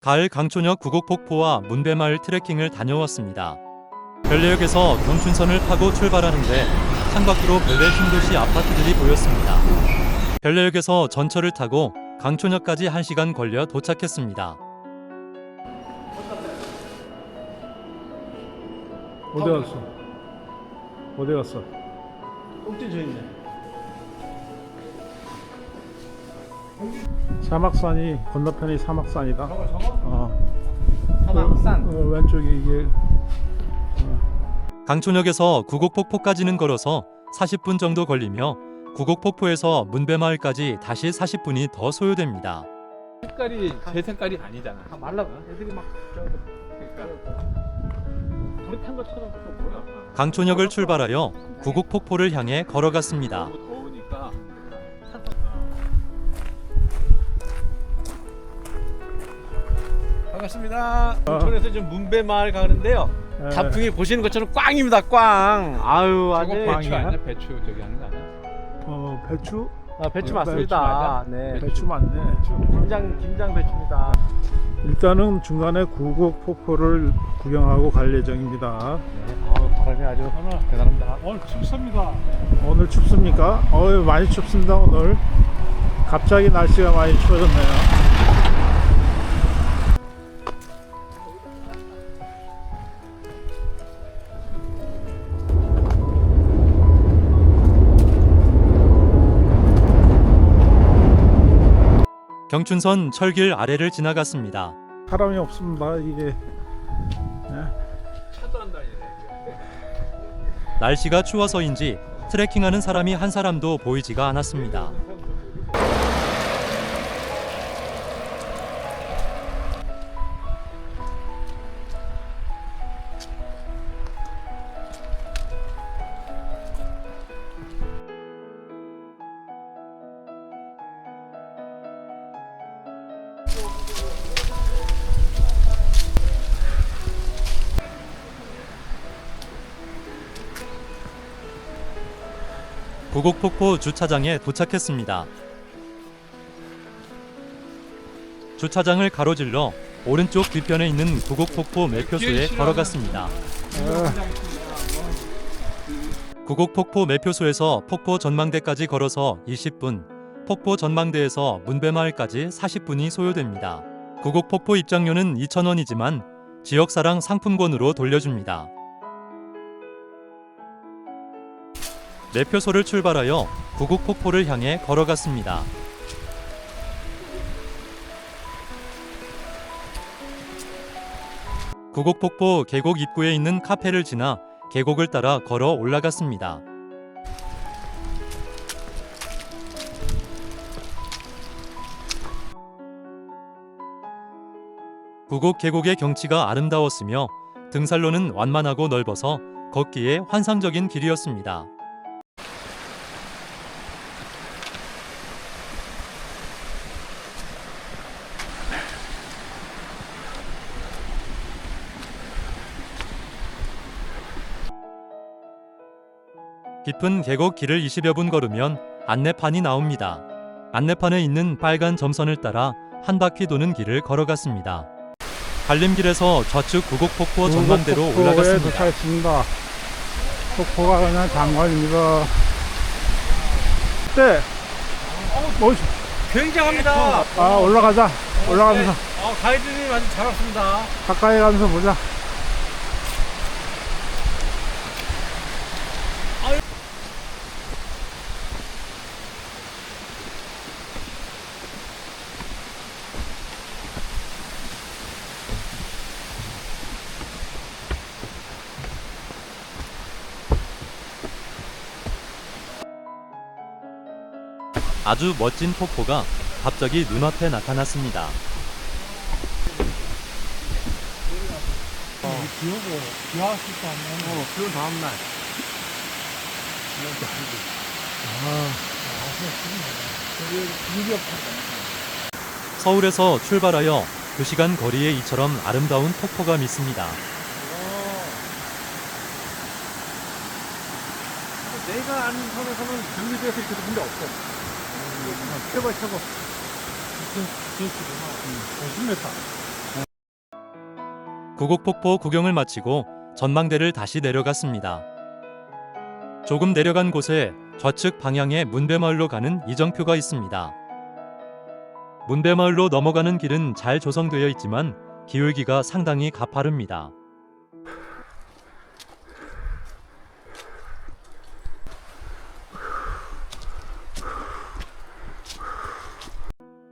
가을 강촌역 구곡폭포와 문배마을 트레킹을 다녀왔습니다. 별내역에서 경춘선을 타고 출발하는데 창밖으로 별내 신도시 아파트들이 보였습니다. 별내역에서 전철을 타고 강촌역까지 1시간 걸려 도착했습니다. 어디 갔어? 어디 갔어? 꼭지 저 있네. 사막산이 건너편이 사막산이다. 어. 사막산. 어, 왼쪽이 이게 강촌역에서 구곡폭포까지는 걸어서 40분 정도 걸리며 구곡폭포에서 문배마을까지 다시 40분이 더 소요됩니다. 색깔이 제 색깔이 아니잖아. 다 말라고. 애들이 막 그러니까 뭐야? 강촌역을 출발하여 구곡폭포를 향해 걸어갔습니다. 반갑습니다. 인천에서 지금 문배 마을 가는데요. 에, 단풍이 보시는 것처럼 꽝입니다. 꽝. 아유 아주 저거 배추? 아니야? 배추 저기 하는 거 아니야? 어, 배추? 아, 배추 배추 맞습니다. 네. 배추 맞네. 김장 김장 배추입니다. 일단은 중간에 구곡 폭포를 구경하고 갈 예정입니다. 네. 아유 바람이 아주 대단합니다. 오늘 춥습니다. 오늘 춥습니까? 어, 많이 춥습니다 오늘. 갑자기 날씨가 많이 추워졌네요. 경춘선 철길 아래를 지나갔습니다. 사람이 없습니다. 이게 다니네. 날씨가 추워서인지 트레킹하는 사람이 한 사람도 보이지가 않았습니다. 구곡폭포 주차장에 도착했습니다. 주차장을 가로질러 오른쪽 뒤편에 있는 구곡폭포 매표소에 걸어갔습니다. 구곡폭포 매표소에서 폭포 전망대까지 걸어서 20분, 폭포 전망대에서 문배마을까지 40분이 소요됩니다. 구곡폭포 입장료는 2,000원이지만 지역사랑 상품권으로 돌려줍니다. 매표소를 출발하여 구곡폭포를 향해 걸어갔습니다. 구곡폭포 계곡 입구에 있는 카페를 지나 계곡을 따라 걸어 올라갔습니다. 구곡 계곡의 경치가 아름다웠으며 등산로는 완만하고 넓어서 걷기에 환상적인 길이었습니다. 깊은 계곡 길을 20여 분 걸으면 안내판이 나옵니다. 안내판에 있는 빨간 점선을 따라 한 바퀴 도는 길을 걸어갔습니다. 갈림길에서 좌측 구곡폭포 전망대로 올라갔습니다. 도착했습니다. 폭포가 그냥 장관입니다. 네. 어, 굉장합니다. 아 올라가자. 올라가면서 어, 가이드님 아주 잘 왔습니다. 가까이 가면서 보자. 아주 멋진 폭포가 갑자기 눈앞에 나타났습니다. 그 다음 날. 서울에서 출발하여 2시간 거리에 이처럼 아름다운 폭포가 있습니다. 내가 아는 선에서는 경기도에서 이렇게 데 없어. 최고 최고. 50m. 구곡폭포 구경을 마치고 전망대를 다시 내려갔습니다. 조금 내려간 곳에 좌측 방향에 문배마을로 가는 이정표가 있습니다. 문배마을로 넘어가는 길은 잘 조성되어 있지만 기울기가 상당히 가파릅니다.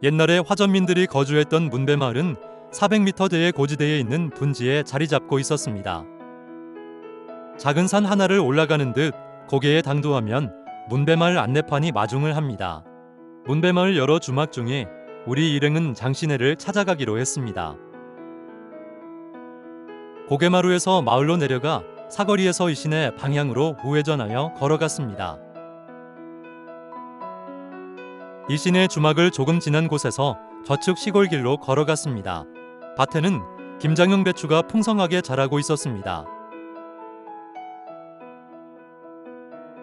옛날에 화전민들이 거주했던 문배마을은 400m대의 고지대에 있는 분지에 자리 잡고 있었습니다. 작은 산 하나를 올라가는 듯 고개에 당도하면 문배마을 안내판이 마중을 합니다. 문배마을 여러 주막 중에 우리 일행은 장시내를 찾아가기로 했습니다. 고개마루에서 마을로 내려가 사거리에서 이신의 방향으로 우회전하여 걸어갔습니다. 이신의 주막을 조금 지난 곳에서 저측 시골길로 걸어갔습니다. 밭에는 김장용 배추가 풍성하게 자라고 있었습니다.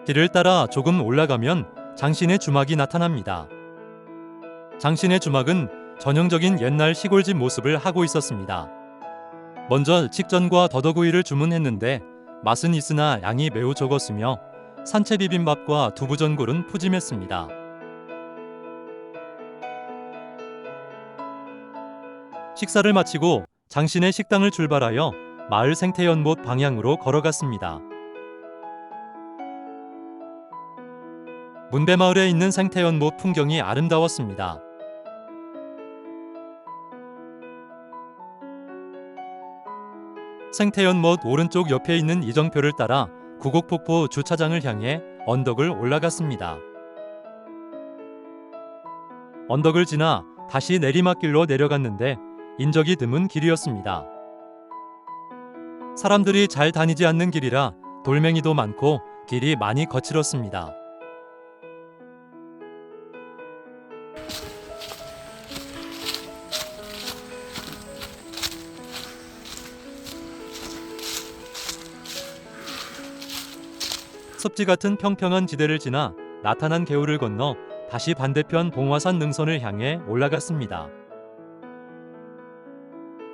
길을 따라 조금 올라가면 장신의 주막이 나타납니다. 장신의 주막은 전형적인 옛날 시골집 모습을 하고 있었습니다. 먼저 직전과 더더구이를 주문했는데 맛은 있으나 양이 매우 적었으며 산채 비빔밥과 두부전골은 푸짐했습니다. 식사를 마치고 장신의 식당을 출발하여 마을 생태연못 방향으로 걸어갔습니다. 문배마을에 있는 생태연못 풍경이 아름다웠습니다. 생태연못 오른쪽 옆에 있는 이정표를 따라 구곡폭포 주차장을 향해 언덕을 올라갔습니다. 언덕을 지나 다시 내리막길로 내려갔는데 인적이 드문 길이었습니다. 사람들이 잘 다니지 않는 길이라 돌멩이도 많고 길이 많이 거칠었습니다. 습지 같은 평평한 지대를 지나 나타난 개울을 건너 다시 반대편 봉화산 능선을 향해 올라갔습니다.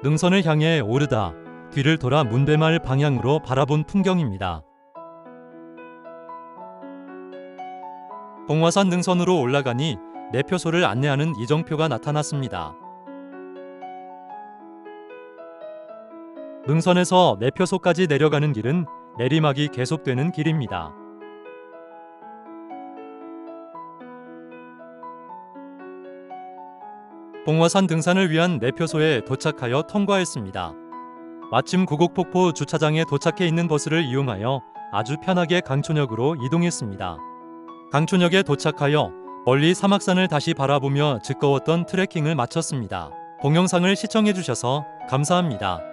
능선을 향해 오르다 뒤를 돌아 문배마을 방향으로 바라본 풍경입니다. 봉화산 능선으로 올라가니 내표소를 안내하는 이정표가 나타났습니다. 능선에서 내표소까지 내려가는 길은 내리막이 계속되는 길입니다. 봉화산 등산을 위한 내표소에 도착하여 통과했습니다. 마침 구곡폭포 주차장에 도착해 있는 버스를 이용하여 아주 편하게 강촌역으로 이동했습니다. 강촌역에 도착하여 멀리 사막산을 다시 바라보며 즐거웠던 트레킹을 마쳤습니다. 동영상을 시청해 주셔서 감사합니다.